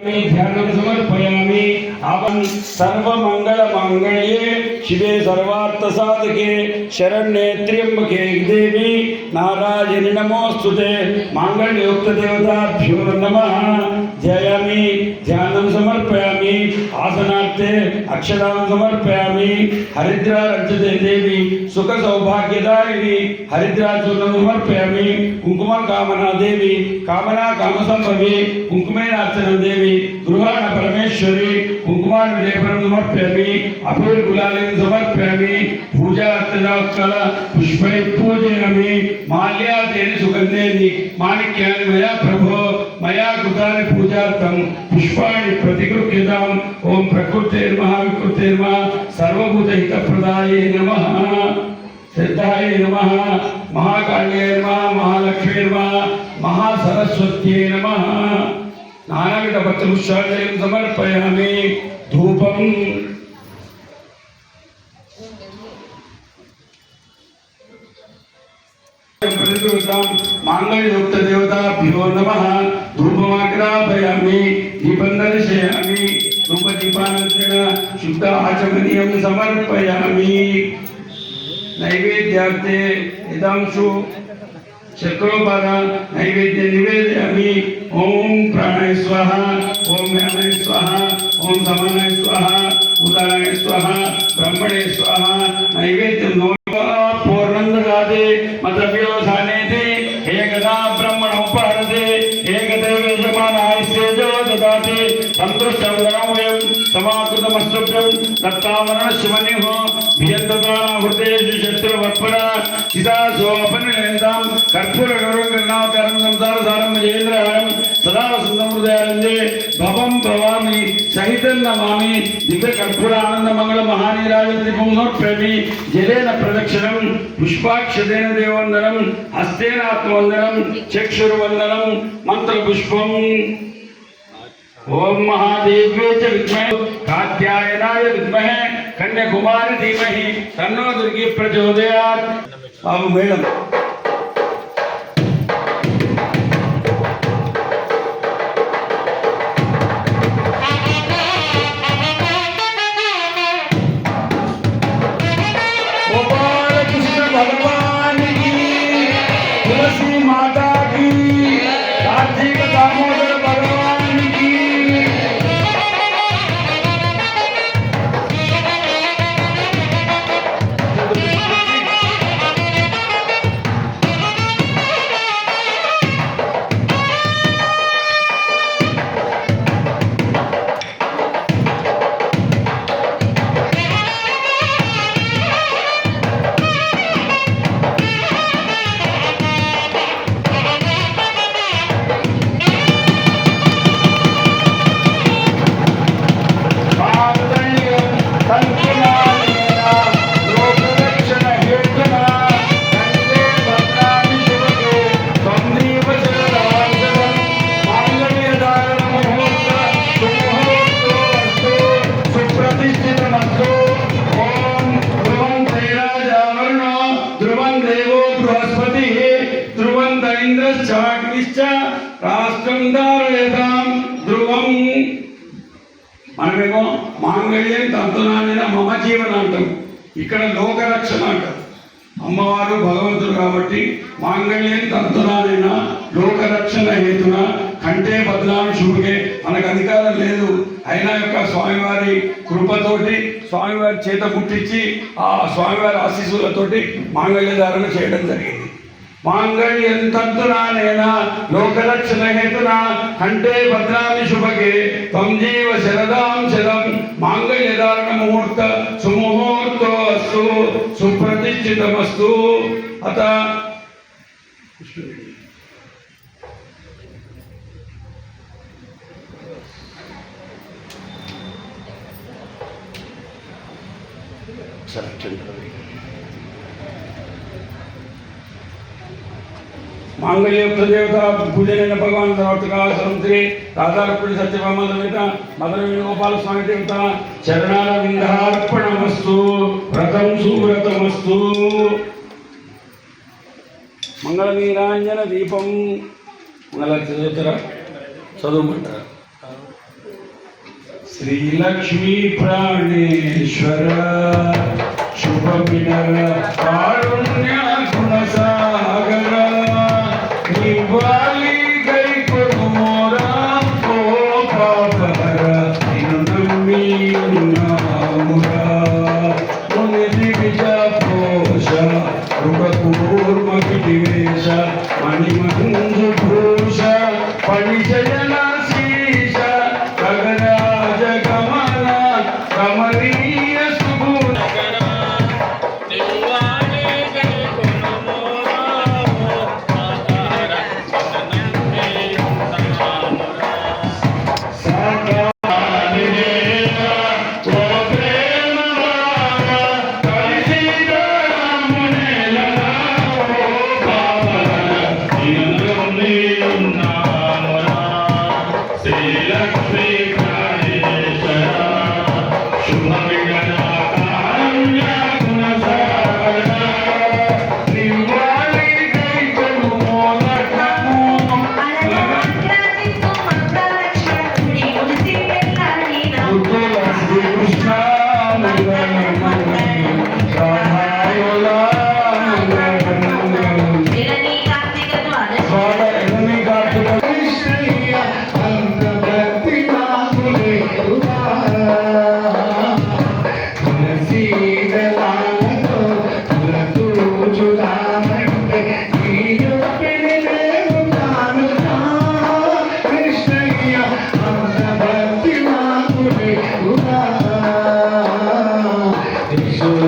ध्यानं समर्पयामि। अहं सर्वमङ्गलमाङ्गल्ये शिवे सर्वार्थसाधके शरण्ये त्र्यम्बके देवी नारायणि नमोऽस्तु ते। माङ्गल्ययुक्तदेवताभ्यो नमः। जयामि, ध्यानं समर्पयामि। आसनार्थे अक्षरां समर्पयामि हरिद्रा रञ्जते देवी सुखसौभाग्यदायिनी हरिद्राचूर्णं समर्पयामि कुङ्कुमकामना देवी कामना कामसम्भवी कुङ्कुमेनार्चनं देवी गृहाण परमेश्वरी कुङ्कुमानुलेपनं समर्पयामि अपूर्गुलालिं समर्पयामि पूजा अर्चनास्थल पुष्पै पूजयामि माल्यादेन सुगन्धेनि माणिक्यानि मया प्रभो मया कृतानि पूजार्थं, पुष्पाणि प्रतिगृह्यताम् ॐ प्रकृतेर्मः विकृतेर्मः सर्वभूतहितप्रदाये नमः। सिद्धाय नमः, महाकाल्ये नमः महालक्ष्मी नमः महासरस्वत्यै नमः। नानाविधपत्रपुष्पाञ्जलिं समर्पयामि। धूपम् प्रतिगृहतां माङ्गल्ययुक्तदेवताभ्यो नमः। धूपमाग्रापयामि दीपं दर्शयामि धूपदीपानन्तरेण शुद्ध आचमनीयं समर्पयामि। नैवेद्यार्थे इदांशु शत्रुपाद, नैवेद्य निवेदयामि। ॐ प्राणाय स्वाहा, ॐ ज्ञानाय स्वाहा, ॐ समानाय स्वाहा, उदाराय स्वाहा, ब्रह्मणे स्वाहा, नैवेद्यं ద్రవ్యోసానేతి ఏ గదా బ్రహ్మణ ఉపహరతి. ददाति सन्तुष्टं वयं समाकृतमस्तभ्यं दत्तामरणशिवनिः भियन्तदानाहृतेषु शत्रुवर्पण चिता सोपनिलेन्दां कर्पूरगौरवनामकरणं संसारसारं मजेन्द्रहरं सदा वसन्तमृदयानन्दे भवं भवामि सहितं नमामि दिव्यकर्पूरानन्दमङ्गलमहानीराजदीपं समर्पयामि जलेन प्रदक्षिणं पुष्पाक्षतेन देववन्दनं हस्तेनात्मवन्दनं चक्षुर्वन्दनं मन्त्रपुष्पम् ओम महादेव कात्यायनाय विद्महे कन्याकुमारी धीमहि। तन्नो दुर्गी प्रचोदयात्। మేడం మందారయతాం ధ్రువం. మనమేమో మాంగళ్యం తంతునాన్న మమ జీవన అంటాం. ఇక్కడ లోకరక్షణ అంటాం. అమ్మవారు భగవంతుడు కాబట్టి మాంగళ్యం తంతునాన్న లోకరక్షణ హేతున కంటే బద్నామి శివుడికే మనకు అధికారం లేదు. అయినా యొక్క స్వామివారి కృపతోటి స్వామివారి చేత పుట్టించి ఆ స్వామివారి ఆశీస్సులతోటి మాంగళ్య ధారణ చేయడం జరిగింది. మాంగళ్యం తంతునానేన లోకరక్షణ హేతున కంటే భద్రామి శుభగే త్వం జీవ శరదాం శరం. మాంగళ్యధారణ ముహూర్త సుముహూర్తో అస్తు సుప్రతిష్ఠితమస్తు. అత సరే చంద్రబాబు పూజనైన భగవాన్ సర్వత్కాలం శ్రీ రాధారపుడి సత్యభామ సమేత మదన వేణుగోపాల స్వామి దేవత చరణాల విందార్పణమస్తు వ్రతం సువ్రతమస్తు. మంగళ నీరాంజన దీపం మంగళ చదువుతారా? చదువుకుంటారా శ్రీలక్ష్మీ ప్రాణేశ్వర శుభమిడల కారుణ్య గుణసాగర నివాలి గై వివేశ మణిమంజు భూష పణిజయన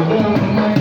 Thank you.